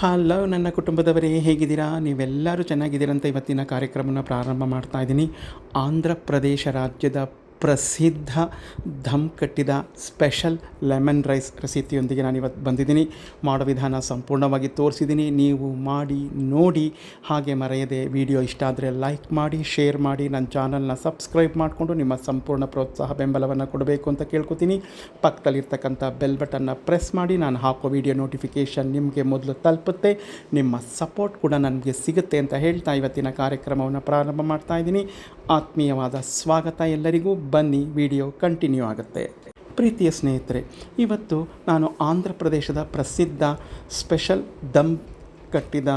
Hello ನನ್ನ ಕುಟುಂಬದವರೇ ಹೇಗಿದ್ದೀರಾ? ನೀವೆಲ್ಲರೂ ಚೆನ್ನಾಗಿದ್ದೀರಂತ ಇವತ್ತಿನ ಕಾರ್ಯಕ್ರಮನ ಪ್ರಾರಂಭ ಮಾಡ್ತಾ ಇದ್ದೀನಿ. ಆಂಧ್ರ ಪ್ರದೇಶ ರಾಜ್ಯದ ಪ್ರಸಿದ್ಧ ಧಮ್ ಕಟ್ಟಿದ ಸ್ಪೆಷಲ್ ಲೆಮನ್ ರೈಸ್ ರೆಸಿಪಿಯೊಂದಿಗೆ ನಾನು ಇವತ್ತು ಬಂದಿದ್ದೀನಿ. ಮಾಡೋ ವಿಧಾನ ಸಂಪೂರ್ಣವಾಗಿ ತೋರಿಸಿದ್ದೀನಿ. ನೀವು ಮಾಡಿ, ನೋಡಿ ಹಾಗೆ ಮರೆಯದೆ ವಿಡಿಯೋ ಇಷ್ಟ ಆದರೆ ಲೈಕ್ ಮಾಡಿ, ಶೇರ್ ಮಾಡಿ. ನನ್ನ ಚಾನಲ್ನ ಸಬ್ಸ್ಕ್ರೈಬ್ ಮಾಡಿಕೊಂಡು ನಿಮ್ಮ ಸಂಪೂರ್ಣ ಪ್ರೋತ್ಸಾಹ ಬೆಂಬಲವನ್ನು ಕೊಡಬೇಕು ಅಂತ ಕೇಳ್ಕೊತೀನಿ. ಪಕ್ಕದಲ್ಲಿರ್ತಕ್ಕಂಥ ಬೆಲ್ ಬಟನ್ನ ಪ್ರೆಸ್ ಮಾಡಿ. ನಾನು ಹಾಕೋ ವಿಡಿಯೋ ನೋಟಿಫಿಕೇಷನ್ ನಿಮಗೆ ಮೊದಲು ತಲುಪುತ್ತೆ. ನಿಮ್ಮ ಸಪೋರ್ಟ್ ಕೂಡ ನನಗೆ ಸಿಗುತ್ತೆ ಅಂತ ಹೇಳ್ತಾ ಇವತ್ತಿನ ಕಾರ್ಯಕ್ರಮವನ್ನು ಪ್ರಾರಂಭ ಮಾಡ್ತಾ ಇದ್ದೀನಿ. ಆತ್ಮೀಯವಾದ ಸ್ವಾಗತ ಎಲ್ಲರಿಗೂ. ಬನ್ನಿ, ವಿಡಿಯೋ ಕಂಟಿನ್ಯೂ ಆಗುತ್ತೆ. ಪ್ರೀತಿಯ ಸ್ನೇಹಿತರೆ, ಇವತ್ತು ನಾನು ಆಂಧ್ರ ಪ್ರದೇಶದ ಪ್ರಸಿದ್ಧ ಸ್ಪೆಷಲ್ ದಮ್ ಕಟ್ಟಿದ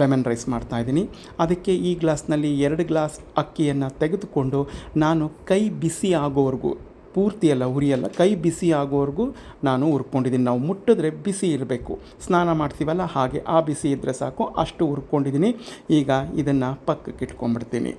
ಲೆಮನ್ ರೈಸ್ ಮಾಡ್ತಾ ಇದ್ದೀನಿ. ಅದಕ್ಕೆ ಈ ಗ್ಲಾಸ್ನಲ್ಲಿ ಎರಡು ಗ್ಲಾಸ್ ಅಕ್ಕಿಯನ್ನು ತೆಗೆದುಕೊಂಡು ನಾನು ಕೈ ಬಿಸಿ ಆಗೋವರೆಗೂ ಪೂರ್ತಿಯಲ್ಲ ಉರಿಯಲ್ಲ ಕೈ ಬಿಸಿ ಆಗೋವರೆಗೂ ನಾನು ಹುರ್ಕೊಂಡಿದ್ದೀನಿ. ನಾವು ಮುಟ್ಟಿದ್ರೆ ಬಿಸಿ ಇರಬೇಕು. ಸ್ನಾನ ಮಾಡ್ತೀವಲ್ಲ, ಹಾಗೆ ಆ ಬಿಸಿ ಇದ್ದರೆ ಸಾಕು, ಅಷ್ಟು ಹುರ್ಕೊಂಡಿದ್ದೀನಿ. ಈಗ ಇದನ್ನು ಪಕ್ಕಕ್ಕೆ ಇಟ್ಕೊಂಡ್ಬಿಡ್ತೀನಿ.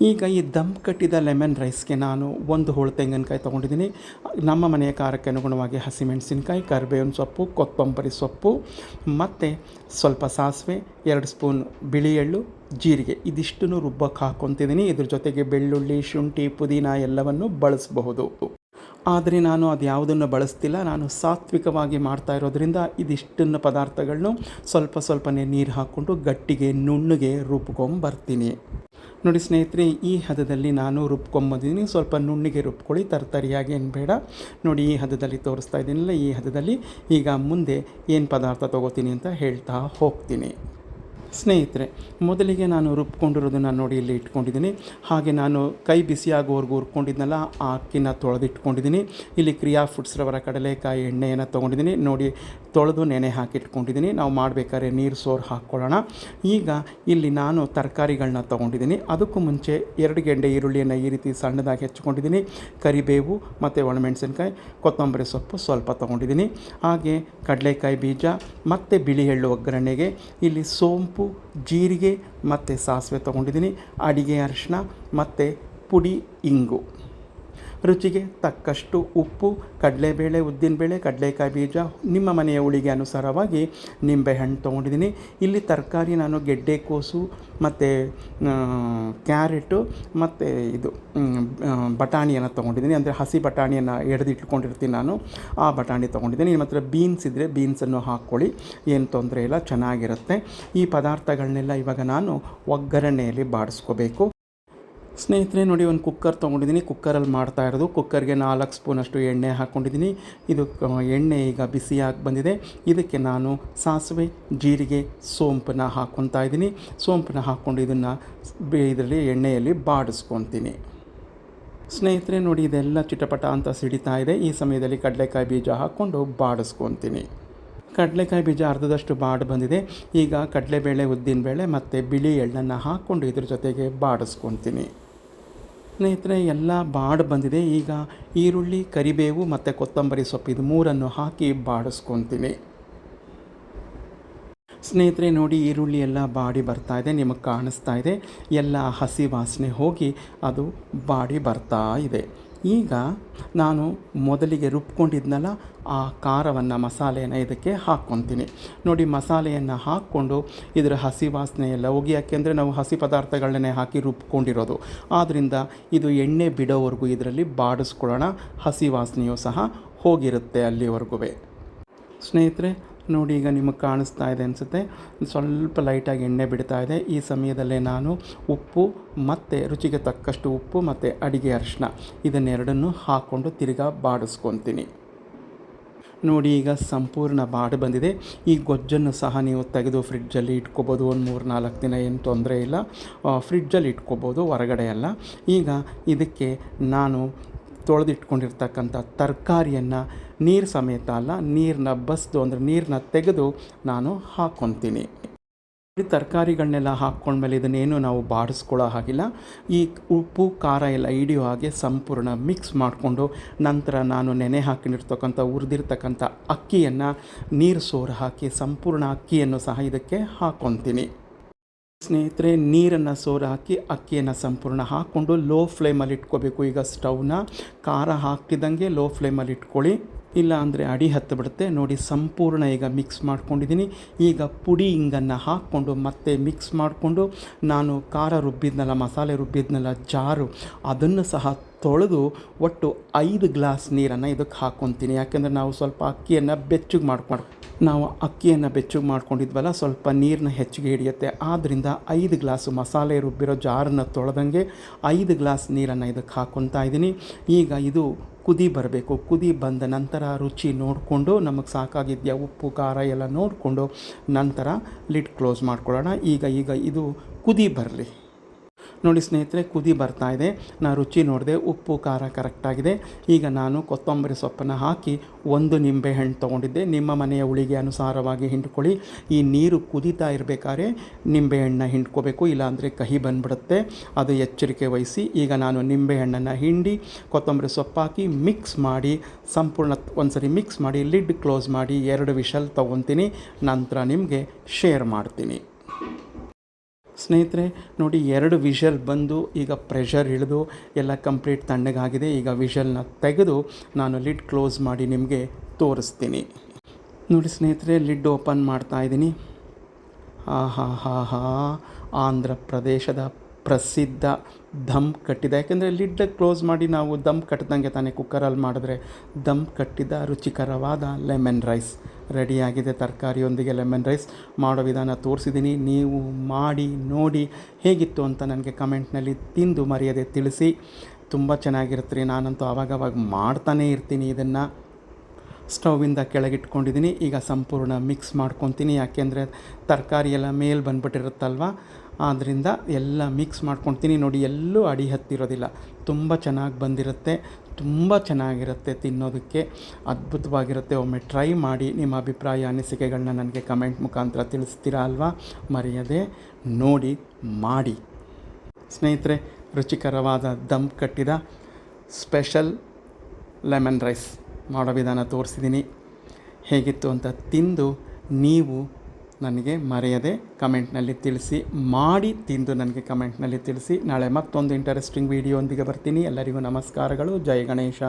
ಈಗ ಈ ದಮ್ ಕಟ್ಟಿದ ಲೆಮನ್ ರೈಸ್ಗೆ ನಾನು ಒಂದು ಹೋಳು ತೆಂಗಿನಕಾಯಿ ತೊಗೊಂಡಿದ್ದೀನಿ. ನಮ್ಮ ಮನೆಯ ಖಾರಕ್ಕೆ ಅನುಗುಣವಾಗಿ ಹಸಿಮೆಣಸಿನಕಾಯಿ, ಕರಿಬೇವಿನ ಸೊಪ್ಪು, ಕೊತ್ತಂಬರಿ ಸೊಪ್ಪು, ಮತ್ತು ಸ್ವಲ್ಪ ಸಾಸಿವೆ, ಎರಡು ಸ್ಪೂನ್ ಬಿಳಿ ಎಳ್ಳು ಜೀರಿಗೆ. ಇದಿಷ್ಟನ್ನು ರುಬ್ಬಕ್ಕೆ ಹಾಕ್ಕೊತಿದ್ದೀನಿ ಇದ್ರ ಜೊತೆಗೆ ಬೆಳ್ಳುಳ್ಳಿ, ಶುಂಠಿ, ಪುದೀನ ಎಲ್ಲವನ್ನು ಬಳಸಬಹುದು. ಆದರೆ ನಾನು ಅದು ಯಾವುದನ್ನು ಬಳಸ್ತಿಲ್ಲ. ನಾನು ಸಾತ್ವಿಕವಾಗಿ ಮಾಡ್ತಾ ಇರೋದ್ರಿಂದ ಇದಿಷ್ಟನ್ನು ಪದಾರ್ಥಗಳನ್ನು ಸ್ವಲ್ಪ ಸ್ವಲ್ಪನೇ ನೀರು ಹಾಕ್ಕೊಂಡು ಗಟ್ಟಿಗೆ ನುಣ್ಣಗೆ ರುಬ್ಕೊಂಬರ್ತೀನಿ. ನೋಡಿ ಸ್ನೇಹಿತರೆ, ಈ ಹದದಲ್ಲಿ ನಾನು ರುಬ್ಕೊಂಬಂದಿದ್ದೀನಿ. ಸ್ವಲ್ಪ ನುಣ್ಣಿಗೆ ರುಬ್ಕೊಳ್ಳಿ, ತರ್ತರಿಯಾಗಿ ಏನು ಬೇಡ. ನೋಡಿ, ಈ ಹದದಲ್ಲಿ ತೋರಿಸ್ತಾ ಇದ್ದೀನಲ್ಲ ಈ ಹದದಲ್ಲಿ ಈಗ ಮುಂದೆ ಏನು ಪದಾರ್ಥ ತೊಗೋತೀನಿ ಅಂತ ಹೇಳ್ತಾ ಹೋಗ್ತೀನಿ. ಸ್ನೇಹಿತರೆ, ಮೊದಲಿಗೆ ನಾನು ರುಬ್ಕೊಂಡಿರೋದನ್ನು ನೋಡಿ ಇಲ್ಲಿ ಇಟ್ಕೊಂಡಿದ್ದೀನಿ. ಹಾಗೆ ನಾನು ಕೈ ಬಿಸಿಯಾಗೋವರೆಗೂ ಹುರ್ಕೊಂಡಿದ್ನಲ್ಲ, ಆ ಅಕ್ಕಿನ ತೊಳೆದಿಟ್ಕೊಂಡಿದ್ದೀನಿ. ಇಲ್ಲಿ ಕ್ರಿಯಾ ಫುಡ್ಸ್ರವರ ಕಡಲೆಕಾಯಿ ಎಣ್ಣೆಯನ್ನು ತೊಗೊಂಡಿದ್ದೀನಿ. ನೋಡಿ ತೊಳೆದು ನೆನೆ ಹಾಕಿಟ್ಕೊಂಡಿದ್ದೀನಿ. ನಾವು ಮಾಡಬೇಕಾದ್ರೆ ನೀರು ಸೋರು ಹಾಕ್ಕೊಳ್ಳೋಣ ಈಗ ಇಲ್ಲಿ ನಾನು ತರಕಾರಿಗಳನ್ನ ತೊಗೊಂಡಿದ್ದೀನಿ. ಅದಕ್ಕೂ ಮುಂಚೆ ಎರಡು ಗೆಂಡೆ ಈರುಳ್ಳಿಯನ್ನು ಈ ರೀತಿ ಸಣ್ಣದಾಗಿ ಹೆಚ್ಚಿಕೊಂಡಿದ್ದೀನಿ ಕರಿಬೇವು, ಮತ್ತು ಒಣಮೆಣಸಿನ್ಕಾಯಿ, ಕೊತ್ತಂಬರಿ ಸೊಪ್ಪು ಸ್ವಲ್ಪ ತೊಗೊಂಡಿದ್ದೀನಿ. ಹಾಗೆ ಕಡಲೆಕಾಯಿ ಬೀಜ, ಮತ್ತು ಬಿಳಿ ಎಳ್ಳು ಒಗ್ಗರಣೆಗೆ, ಇಲ್ಲಿ ಸೋಂಪು, ಜೀರಿಗೆ, ಮತ್ತು ಸಾಸಿವೆ ತೊಗೊಂಡಿದ್ದೀನಿ. ಅಡಿಗೆ ಅರಿಶಿನ ಮತ್ತು ಪುಡಿ, ಇಂಗು. ರುಚಿಗೆ ತಕ್ಕಷ್ಟು ಉಪ್ಪು, ಕಡಲೆಬೇಳೆ ಉದ್ದಿನಬೇಳೆ ಕಡಲೆಕಾಯಿ ಬೀಜ, ನಿಮ್ಮ ಮನೆಯ ಉಳಿಗೆ ಅನುಸಾರವಾಗಿ ನಿಂಬೆಹಣ್ಣು ತೊಗೊಂಡಿದ್ದೀನಿ. ಇಲ್ಲಿ ತರಕಾರಿ ನಾನು ಗೆಡ್ಡೆಕೋಸು ಮತ್ತು ಕ್ಯಾರೆಟು, ಮತ್ತು ಇದು ಬಟಾಣಿಯನ್ನು ತೊಗೊಂಡಿದ್ದೀನಿ. ಅಂದರೆ ಹಸಿ ಬಟಾಣಿಯನ್ನು ಎಡ್ದಿಟ್ಕೊಂಡಿರ್ತೀನಿ ನಾನು. ಆ ಬಟಾಣಿ ತೊಗೊಂಡಿದ್ದೀನಿ. ನಿಮ್ಮ ಹತ್ರ ಬೀನ್ಸ್ ಇದ್ದರೆ ಬೀನ್ಸನ್ನು ಹಾಕ್ಕೊಳ್ಳಿ. ಏನು ತೊಂದರೆ ಇಲ್ಲ, ಚೆನ್ನಾಗಿರುತ್ತೆ. ಈ ಪದಾರ್ಥಗಳನ್ನೆಲ್ಲ ಇವಾಗ ನಾನು ಒಗ್ಗರಣೆಯಲ್ಲಿ ಬಾಡಿಸ್ಕೋಬೇಕು. ಸ್ನೇಹಿತರೆ, ನೋಡಿ ಒಂದು ಕುಕ್ಕರ್ ತೊಗೊಂಡಿದ್ದೀನಿ. ಕುಕ್ಕರಲ್ಲಿ ಮಾಡ್ತಾ ಇರೋದು. ಕುಕ್ಕರ್ಗೆ ನಾಲ್ಕು ಸ್ಪೂನಷ್ಟು ಎಣ್ಣೆ ಹಾಕ್ಕೊಂಡಿದ್ದೀನಿ ಇದು ಎಣ್ಣೆ ಈಗ ಬಿಸಿಯಾಗಿ ಬಂದಿದೆ. ಇದಕ್ಕೆ ನಾನು ಸಾಸಿವೆ, ಜೀರಿಗೆ, ಸೋಂಪನ್ನ ಹಾಕ್ಕೊತಾ ಇದ್ದೀನಿ. ಸೋಂಪನ್ನ ಹಾಕ್ಕೊಂಡು ಇದನ್ನು ಇದರಲ್ಲಿ ಎಣ್ಣೆಯಲ್ಲಿ ಬಾಡಿಸ್ಕೊತೀನಿ. ಸ್ನೇಹಿತರೆ, ನೋಡಿ ಇದೆಲ್ಲ ಚಿಟಪಟ ಅಂತ ಸಿಡಿತಾ ಇದೆ. ಈ ಸಮಯದಲ್ಲಿ ಕಡಲೆಕಾಯಿ ಬೀಜ ಹಾಕ್ಕೊಂಡು ಬಾಡಿಸ್ಕೊತೀನಿ. ಕಡಲೆಕಾಯಿ ಬೀಜ ಅರ್ಧದಷ್ಟು ಬಾಡು ಬಂದಿದೆ. ಈಗ ಕಡಲೆಬೇಳೆ, ಉದ್ದಿನಬೇಳೆ ಮತ್ತು ಬಿಳಿ ಎಳ್ಳನ್ನು ಹಾಕ್ಕೊಂಡು ಇದ್ರ ಜೊತೆಗೆ ಬಾಡಿಸ್ಕೊತೀನಿ. ಸ್ನೇಹಿತರೆ, ಎಲ್ಲ ಬಾಡಿ ಬಂದಿದೆ. ಈಗ ಈರುಳ್ಳಿ, ಕರಿಬೇವು ಮತ್ತು ಕೊತ್ತಂಬರಿ ಸೊಪ್ಪು ಇದು ಮೂರನ್ನು ಹಾಕಿ ಬಾಡಿಸ್ಕೊತೀನಿ. ಸ್ನೇಹಿತರೆ, ನೋಡಿ ಈರುಳ್ಳಿ ಎಲ್ಲ ಬಾಡಿ ಬರ್ತಾ ಇದೆ, ನಿಮಗೆ ಕಾಣಿಸ್ತಾ ಇದೆ. ಎಲ್ಲ ಹಸಿ ವಾಸನೆ ಹೋಗಿ ಅದು ಬಾಡಿ ಬರ್ತಾ ಇದೆ. ಈಗ ನಾನು ಮೊದಲಿಗೆ ರುಬ್ಕೊಂಡಿದ್ನಲ್ಲ ಆ ಖಾರವನ್ನು ಮಸಾಲೆಯನ್ನು ಇದಕ್ಕೆ ಹಾಕ್ಕೊತೀನಿ. ನೋಡಿ, ಮಸಾಲೆಯನ್ನು ಹಾಕ್ಕೊಂಡು ಇದರ ಹಸಿ ವಾಸನೆ ಎಲ್ಲ ಹೋಗಿ ಯಾಕೆಂದರೆ ನಾವು ಹಸಿ ಪದಾರ್ಥಗಳನ್ನೇ ಹಾಕಿ ರುಬ್ಕೊಂಡಿರೋದು. ಆದ್ದರಿಂದ ಇದು ಎಣ್ಣೆ ಬಿಡೋವರೆಗೂ ಇದರಲ್ಲಿ ಬಾಡಿಸ್ಕೊಳ್ಳೋಣ. ಹಸಿ ವಾಸನೆಯೂ ಸಹ ಹೋಗಿರುತ್ತೆ ಅಲ್ಲಿವರೆಗೂ ಸ್ನೇಹಿತರೆ ನೋಡಿ ಈಗ ನಿಮಗೆ ಕಾಣಿಸ್ತಾ ಇದೆ ಅನಿಸುತ್ತೆ. ಸ್ವಲ್ಪ ಲೈಟಾಗಿ ಎಣ್ಣೆ ಬಿಡ್ತಾ ಇದೆ. ಈ ಸಮಯದಲ್ಲೇ ನಾನು ಉಪ್ಪು ಮತ್ತು ರುಚಿಗೆ ತಕ್ಕಷ್ಟು ಉಪ್ಪು ಮತ್ತು ಅಡಿಗೆ ಅರಿಶಿನ ಇದನ್ನೆರಡನ್ನು ಹಾಕ್ಕೊಂಡು ತಿರ್ಗಾ ಬಾಡಿಸ್ಕೊತೀನಿ. ನೋಡಿ ಈಗ ಸಂಪೂರ್ಣ ಬಾಡು ಬಂದಿದೆ. ಈ ಗೊಜ್ಜನ್ನು ಸಹ ನೀವು ತೆಗೆದು ಫ್ರಿಡ್ಜಲ್ಲಿ ಇಟ್ಕೋಬೋದು. ಒಂದು ಮೂರು ನಾಲ್ಕು ದಿನ ಏನು ತೊಂದರೆ ಇಲ್ಲ. ಫ್ರಿಡ್ಜಲ್ಲಿ ಇಟ್ಕೋಬೋದು. ಹೊರಗಡೆ ಅಲ್ಲ. ಈಗ ಇದಕ್ಕೆ ನಾನು ತೊಳೆದಿಟ್ಕೊಂಡಿರ್ತಕ್ಕಂಥ ತರಕಾರಿಯನ್ನು ನೀರು ಸಮೇತ ಅಲ್ಲ ನೀರನ್ನ ಬಸ್ದು ಅಂದರೆ ನೀರನ್ನ ತೆಗೆದು ನಾನು ಹಾಕ್ಕೊತೀನಿ ಈ ತರಕಾರಿಗಳನ್ನೆಲ್ಲ ಹಾಕ್ಕೊಂಡ್ಮೇಲೆ ಇದನ್ನೇನು ನಾವು ಬಾಡಿಸ್ಕೊಳ್ಳೋ ಹಾಗಿಲ್ಲ. ಈ ಉಪ್ಪು, ಖಾರ ಎಲ್ಲ ಹಿಡಿಯೋ ಹಾಗೆ ಸಂಪೂರ್ಣ ಮಿಕ್ಸ್ ಮಾಡಿಕೊಂಡು ನಂತರ ನಾನು ನೆನೆ ಹಾಕಿರ್ತಕ್ಕಂಥ ಹುರಿದಿರ್ತಕ್ಕಂಥ ಅಕ್ಕಿಯನ್ನು ನೀರು ಸೋರು ಹಾಕಿ ಸಂಪೂರ್ಣ ಅಕ್ಕಿಯನ್ನು ಸಹ ಇದಕ್ಕೆ ಹಾಕ್ಕೊತೀನಿ ಸ್ನೇಹಿತರೆ, ನೀರನ್ನು ಸೋರು ಹಾಕಿ ಅಕ್ಕಿಯನ್ನು ಸಂಪೂರ್ಣ ಹಾಕ್ಕೊಂಡು ಲೋ ಫ್ಲೇಮಲ್ಲಿ ಇಟ್ಕೋಬೇಕು ಈಗ ಸ್ಟವ್ನ ಖಾರ ಹಾಕಿದಂಗೆ ಲೋ ಫ್ಲೇಮಲ್ಲಿ ಇಟ್ಕೊಳ್ಳಿ ಇಲ್ಲ ಅಂದರೆ ಅಡಿ ಹತ್ತು ಬಿಡುತ್ತೆ ನೋಡಿ ಸಂಪೂರ್ಣ ಈಗ ಮಿಕ್ಸ್ ಮಾಡ್ಕೊಂಡಿದ್ದೀನಿ. ಈಗ ಪುಡಿ ಹಿಂಗನ್ನು ಹಾಕ್ಕೊಂಡು ಮತ್ತೆ ಮಿಕ್ಸ್ ಮಾಡಿಕೊಂಡು ನಾನು ಖಾರ ರುಬ್ಬಿದ್ನಲ್ಲ, ಮಸಾಲೆ ರುಬ್ಬಿದ್ನಲ್ಲ, ಜಾರು, ಅದನ್ನು ಸಹ ತೊಳೆದು ಒಟ್ಟು ಐದು ಗ್ಲಾಸ್ ನೀರನ್ನು ಇದಕ್ಕೆ ಹಾಕ್ಕೊತೀನಿ. ಯಾಕೆಂದರೆ ನಾವು ಸ್ವಲ್ಪ ಅಕ್ಕಿಯನ್ನು ಬೆಚ್ಚಗೆ ಮಾಡ್ಕೊಂಡು, ನಾವು ಅಕ್ಕಿಯನ್ನು ಬೆಚ್ಚಗೆ ಮಾಡ್ಕೊಂಡಿದ್ವಲ್ಲ, ಸ್ವಲ್ಪ ನೀರನ್ನ ಹೆಚ್ಚಿಗೆ ಹಿಡಿಯುತ್ತೆ. ಆದ್ದರಿಂದ ಐದು ಗ್ಲಾಸು ಮಸಾಲೆ ರುಬ್ಬಿರೋ ಜಾರನ್ನು ತೊಳೆದಂಗೆ ಐದು ಗ್ಲಾಸ್ ನೀರನ್ನು ಇದಕ್ಕೆ ಹಾಕ್ಕೊತಾ ಇದ್ದೀನಿ. ಈಗ ಇದು ಕುದಿ ಬರಬೇಕು. ಕುದಿ ಬಂದ ನಂತರ ರುಚಿ ನೋಡಿಕೊಂಡು ನಮಗೆ ಸಾಕಾಗಿದೆಯಾ ಉಪ್ಪು, ಖಾರ ಎಲ್ಲ ನೋಡಿಕೊಂಡು ನಂತರ ಲಿಡ್ ಕ್ಲೋಸ್ ಮಾಡ್ಕೊಳ್ಳೋಣ. ಈಗ ಈಗ ಇದು ಕುದಿ ಬರಲಿ. ನೋಡಿ ಸ್ನೇಹಿತರೆ, ಕುದಿ ಬರ್ತಾ ಇದೆ. ನಾನು ರುಚಿ ನೋಡಿದೆ, ಉಪ್ಪು, ಖಾರ ಕರೆಕ್ಟಾಗಿದೆ ಈಗ ನಾನು ಕೊತ್ತಂಬರಿ ಸೊಪ್ಪನ್ನು ಹಾಕಿ ಒಂದು ನಿಂಬೆ ಹಣ್ಣು ತೊಗೊಂಡಿದ್ದೆ. ನಿಮ್ಮ ಮನೆಯ ಉಳಿಗೆ ಅನುಸಾರವಾಗಿ ಹಿಂಡ್ಕೊಳ್ಳಿ. ಈ ನೀರು ಕುದೀತಾ ಇರಬೇಕಾದ್ರೆ ನಿಂಬೆಹಣ್ಣನ್ನ ಹಿಂಡ್ಕೋಬೇಕು, ಇಲ್ಲಾಂದರೆ ಕಹಿ ಬಂದ್ಬಿಡುತ್ತೆ. ಅದು ಎಚ್ಚರಿಕೆ ವಹಿಸಿ. ಈಗ ನಾನು ನಿಂಬೆಹಣ್ಣನ್ನು ಹಿಂಡಿ, ಕೊತ್ತಂಬರಿ ಸೊಪ್ಪು ಹಾಕಿ ಮಿಕ್ಸ್ ಮಾಡಿ, ಸಂಪೂರ್ಣ ಒಂದ್ಸರಿ ಮಿಕ್ಸ್ ಮಾಡಿ ಲಿಡ್ ಕ್ಲೋಸ್ ಮಾಡಿ, ಎರಡು ವಿಷಲ್ ತೊಗೊತೀನಿ. ನಂತರ ನಿಮಗೆ ಶೇರ್ ಮಾಡ್ತೀನಿ. ಸ್ನೇಹಿತರೆ, ನೋಡಿ ಎರಡು ವಿಷಲ್ ಬಂದು ಈಗ ಪ್ರೆಷರ್ ಇಳಿದು ಎಲ್ಲ ಕಂಪ್ಲೀಟ್ ತಣ್ಣಗಾಗಿದೆ. ಈಗ ವಿಷಲ್ನ ತೆಗೆದು ನಾನು ಲಿಡ್ ಕ್ಲೋಸ್ ಮಾಡಿ ನಿಮಗೆ ತೋರಿಸ್ತೀನಿ. ನೋಡಿ ಸ್ನೇಹಿತರೆ ಲಿಡ್ ಓಪನ್ ಮಾಡ್ತಾ ಇದ್ದೀನಿ. ಹಾ ಹಾ ಹಾ ಹಾ ಆಂಧ್ರ ಪ್ರದೇಶದ ಪ್ರಸಿದ್ಧ ದಮ್ ಕಟ್ಟಿದ, ಯಾಕೆಂದರೆ ಲಿಡ್ ಕ್ಲೋಸ್ ಮಾಡಿ ನಾವು ದಮ್ ಕಟ್ಟಿದಂಗೆ ತಾನೇ ಕುಕ್ಕರಲ್ಲಿ ಮಾಡಿದ್ರೆ ದಮ್ ಕಟ್ಟಿದ ರುಚಿಕರವಾದ ಲೆಮನ್ ರೈಸ್ ರೆಡಿಯಾಗಿದೆ ತರಕಾರಿಯೊಂದಿಗೆ ಲೆಮನ್ ರೈಸ್ ಮಾಡೋ ವಿಧಾನ ತೋರಿಸಿದ್ದೀನಿ. ನೀವು ಮಾಡಿ, ನೋಡಿ ಹೇಗಿತ್ತು ಅಂತ ನನಗೆ ಕಮೆಂಟ್ನಲ್ಲಿ ತಿಂದು ಮರೆಯದೆ ತಿಳಿಸಿ. ತುಂಬ ಚೆನ್ನಾಗಿರುತ್ತೆ ರೀ. ನಾನಂತೂ ಆವಾಗವಾಗ ಮಾಡ್ತಾನೇ ಇರ್ತೀನಿ ಇದನ್ನು. ಸ್ಟೌವಿಂದ ಕೆಳಗಿಟ್ಕೊಂಡಿದ್ದೀನಿ. ಈಗ ಸಂಪೂರ್ಣ ಮಿಕ್ಸ್ ಮಾಡ್ಕೊತೀನಿ. ಯಾಕೆಂದರೆ ತರಕಾರಿ ಎಲ್ಲ ಮೇಲೆ ಬಂದ್ಬಿಟ್ಟಿರುತ್ತಲ್ವ? ಆದ್ದರಿಂದ ಎಲ್ಲ ಮಿಕ್ಸ್ ಮಾಡ್ಕೊಳ್ತೀನಿ ನೋಡಿ, ಎಲ್ಲೂ ಅಡಿ ಹತ್ತಿರೋದಿಲ್ಲ. ತುಂಬ ಚೆನ್ನಾಗಿ ಬಂದಿರುತ್ತೆ, ತುಂಬ ಚೆನ್ನಾಗಿರುತ್ತೆ ತಿನ್ನೋದಕ್ಕೆ, ಅದ್ಭುತವಾಗಿರುತ್ತೆ. ಒಮ್ಮೆ ಟ್ರೈ ಮಾಡಿ ನಿಮ್ಮ ಅಭಿಪ್ರಾಯ ಅನಿಸಿಕೆಗಳನ್ನ ನನಗೆ ಕಮೆಂಟ್ ಮುಖಾಂತರ ತಿಳಿಸ್ತೀರಾ ಅಲ್ವಾ? ಮರೆಯದೆ ನೋಡಿ, ಮಾಡಿ. ಸ್ನೇಹಿತರೆ, ರುಚಿಕರವಾದ ದಮ್ ಕಟ್ಟಿದ ಸ್ಪೆಷಲ್ ಲೆಮನ್ ರೈಸ್ ಮಾಡೋ ವಿಧಾನ ತೋರಿಸಿದ್ದೀನಿ. ಹೇಗಿತ್ತು ಅಂತ ತಿಂದು ನೀವು ನನಗೆ ಮರೆಯದೆ ಕಮೆಂಟ್ನಲ್ಲಿ ತಿಳಿಸಿ, ಮಾಡಿ ತಿಂದು ನನಗೆ ಕಮೆಂಟ್ನಲ್ಲಿ ತಿಳಿಸಿ. ನಾಳೆ ಮತ್ತೊಂದು ಇಂಟರೆಸ್ಟಿಂಗ್ ವಿಡಿಯೋ ಒಂದಿಗೆ ಬರ್ತೀನಿ. ಎಲ್ಲರಿಗೂ ನಮಸ್ಕಾರಗಳು. ಜೈ ಗಣೇಶ.